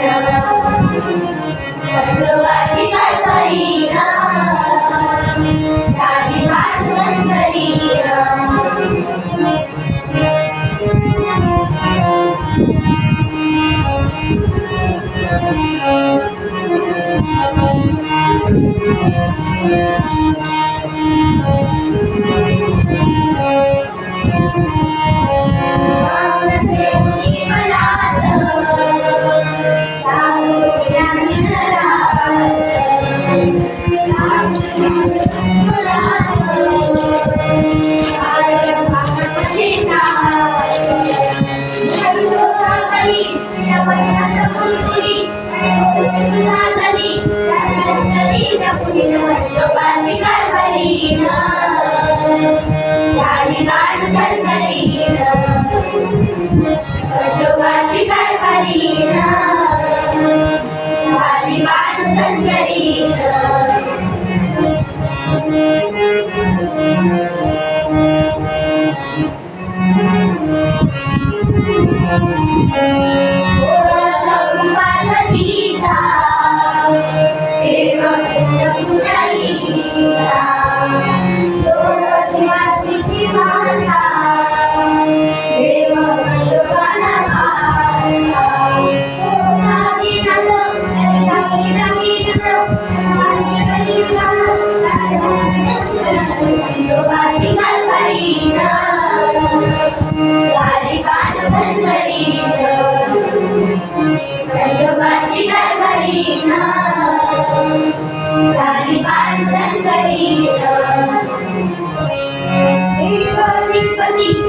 पांडुरंगरी खंडोबाची झाली बांधणकरी खंडोबाची गणपती झाली बांधणकरी पार्वतीचा खंडोबाची गणपती झाली पांडुरंगरी खंडोबाची गणपती झाली पांडुरंगरी देवगणपती अशी हरली